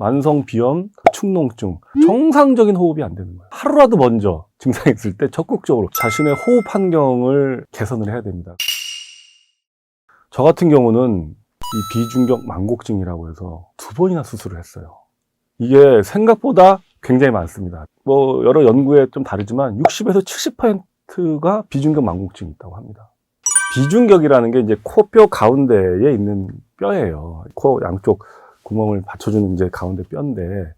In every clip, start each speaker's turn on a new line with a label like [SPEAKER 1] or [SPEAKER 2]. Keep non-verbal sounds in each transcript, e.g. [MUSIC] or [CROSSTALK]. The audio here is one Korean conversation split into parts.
[SPEAKER 1] 만성 비염, 축농증, 정상적인 호흡이 안 되는 거예요. 하루라도 먼저 증상이 있을 때 적극적으로 자신의 호흡 환경을 개선을 해야 됩니다. 저 같은 경우는 이 비중격 만곡증이라고 해서 두 번이나 수술을 했어요. 이게 생각보다 굉장히 많습니다. 뭐 여러 연구에 좀 다르지만 60에서 70%가 비중격 만곡증이 있다고 합니다. 비중격이라는 게 이제 코뼈 가운데에 있는 뼈예요. 코 양쪽 구멍을 받쳐주는 이제 가운데 뼈인데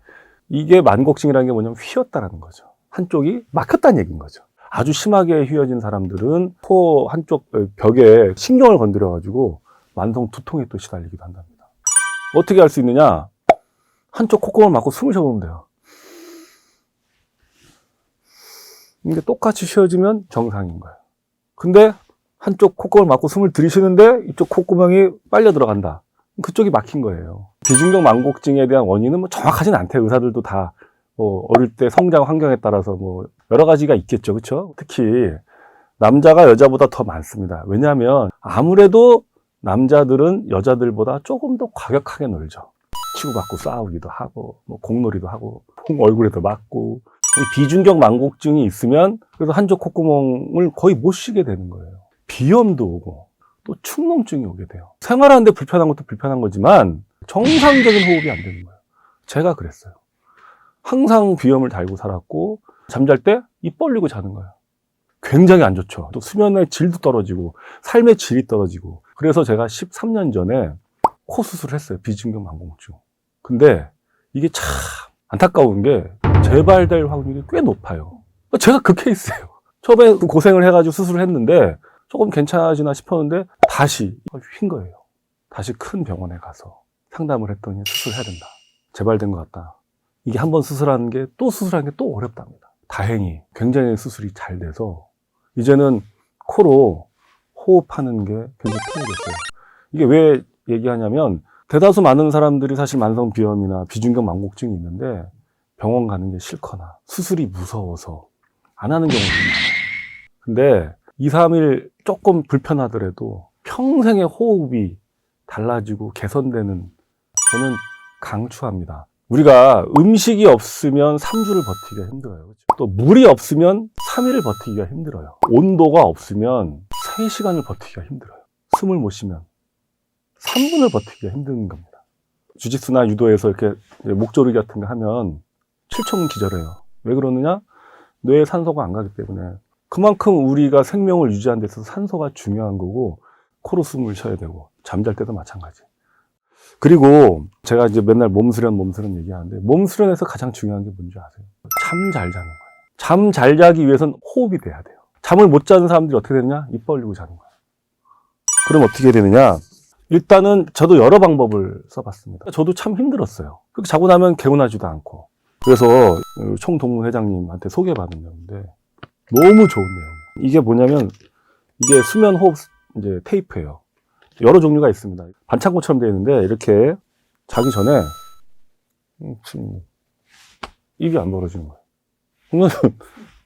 [SPEAKER 1] 이게 만곡증이라는 게 뭐냐면 휘었다라는 거죠. 한쪽이 막혔다는 얘기인 거죠. 아주 심하게 휘어진 사람들은 코 한쪽 벽에 신경을 건드려가지고 만성 두통에 또 시달리기도 한답니다. 어떻게 할 수 있느냐? 한쪽 콧구멍을 막고 숨을 쉬어보면 돼요. 이게 똑같이 쉬어지면 정상인 거예요. 근데 한쪽 콧구멍을 막고 숨을 들이쉬는데 이쪽 콧구멍이 빨려 들어간다. 그쪽이 막힌 거예요. 비중격 만곡증에 대한 원인은 뭐 정확하진 않대. 의사들도 다 뭐 어릴 때 성장 환경에 따라서 뭐 여러 가지가 있겠죠. 그렇죠? 특히 남자가 여자보다 더 많습니다. 왜냐하면 아무래도 남자들은 여자들보다 조금 더 과격하게 놀죠. 치고받고 싸우기도 하고 뭐 공놀이도 하고 콩 얼굴에도 맞고 이 비중격 만곡증이 있으면 그래서 한쪽 콧구멍을 거의 못 쉬게 되는 거예요. 비염도 오고 또 축농증이 오게 돼요. 생활하는데 불편한 것도 불편한 거지만 정상적인 호흡이 안 되는 거예요. 제가 그랬어요. 항상 비염을 달고 살았고 잠잘 때 입 벌리고 자는 거예요. 굉장히 안 좋죠. 또 수면의 질도 떨어지고 삶의 질이 떨어지고 그래서 제가 13년 전에 코 수술을 했어요. 비중격 만곡증. 근데 이게 참 안타까운 게 재발될 확률이 꽤 높아요. 제가 그 케이스예요. 처음에 고생을 해가지고 수술을 했는데 조금 괜찮아지나 싶었는데 다시 휜 거예요. 다시 큰 병원에 가서 상담을 했더니 수술해야 된다. 재발된 것 같다. 이게 한 번 수술하는 게 또 수술하는 게 또 어렵답니다. 다행히 굉장히 수술이 잘 돼서 이제는 코로 호흡하는 게 굉장히 편해졌어요. 이게 왜 얘기하냐면 대다수 많은 사람들이 사실 만성 비염이나 비중격 만곡증이 있는데 병원 가는 게 싫거나 수술이 무서워서 안 하는 경우도 많아요. 근데 2, 3일 조금 불편하더라도 평생의 호흡이 달라지고 개선되는 저는 강추합니다. 우리가 음식이 없으면 3주를 버티기가 힘들어요. 그렇죠? 또 물이 없으면 3일을 버티기가 힘들어요. 온도가 없으면 3시간을 버티기가 힘들어요. 숨을 못 쉬면 3분을 버티기가 힘든 겁니다. 주짓수나 유도에서 이렇게 목조르기 같은 거 하면 7초 기절해요. 왜 그러느냐? 뇌에 산소가 안 가기 때문에. 그만큼 우리가 생명을 유지하는 데 있어서 산소가 중요한 거고, 코로 숨을 쉬어야 되고, 잠잘 때도 마찬가지. 그리고 제가 이제 맨날 몸수련, 몸수련 얘기하는데, 몸수련에서 가장 중요한 게 뭔지 아세요? 잠 잘 자는 거예요. 잠 잘 자기 위해선 호흡이 돼야 돼요. 잠을 못 자는 사람들이 어떻게 되느냐? 입 벌리고 자는 거예요. 그럼 어떻게 되느냐? 일단은 저도 여러 방법을 써봤습니다. 저도 참 힘들었어요. 그렇게 자고 나면 개운하지도 않고. 그래서 총동문 회장님한테 소개받은 건데 너무 좋은 내용. 이게 뭐냐면 이게 수면 호흡 이제 테이프예요. 여러 종류가 있습니다. 반창고처럼 되어 있는데 이렇게 자기 전에 음, 지금 입이 안 벌어지는 거예요. 그러면 [LAUGHS]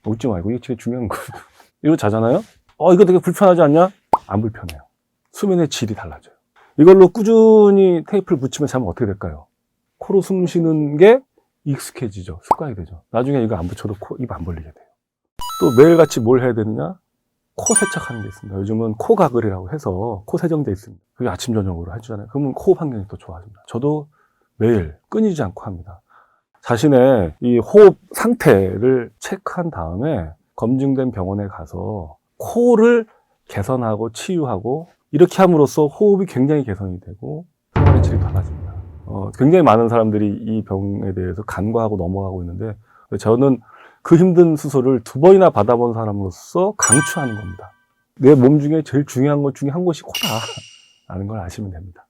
[SPEAKER 1] 웃지 말고 이게 되게 중요한 거예요. [LAUGHS] 이거 자잖아요. 어 이거 되게 불편하지 않냐? 안 불편해요. 수면의 질이 달라져요. 이걸로 꾸준히 테이프를 붙이면 자면 어떻게 될까요? 코로 숨 쉬는 게 익숙해지죠. 습관이 되죠. 나중에 이거 안 붙여도 코, 입 안 벌리게 돼요. 또 매일같이 뭘 해야 되느냐? 코 세척하는 게 있습니다. 요즘은 코 가글이라고 해서 코 세정제 있습니다. 그게 아침, 저녁으로 해주잖아요. 그러면 호흡 환경이 또 좋아집니다. 저도 매일 끊이지 않고 합니다. 자신의 이 호흡 상태를 체크한 다음에 검증된 병원에 가서 코를 개선하고 치유하고 이렇게 함으로써 호흡이 굉장히 개선이 되고 생활의 질이 달라집니다. 어, 굉장히 많은 사람들이 이 병에 대해서 간과하고 넘어가고 있는데 저는 그 힘든 수술을 두 번이나 받아본 사람으로서 강추하는 겁니다. 내 몸 중에 제일 중요한 것 중에 한 곳이 코다. 라는 걸 아시면 됩니다.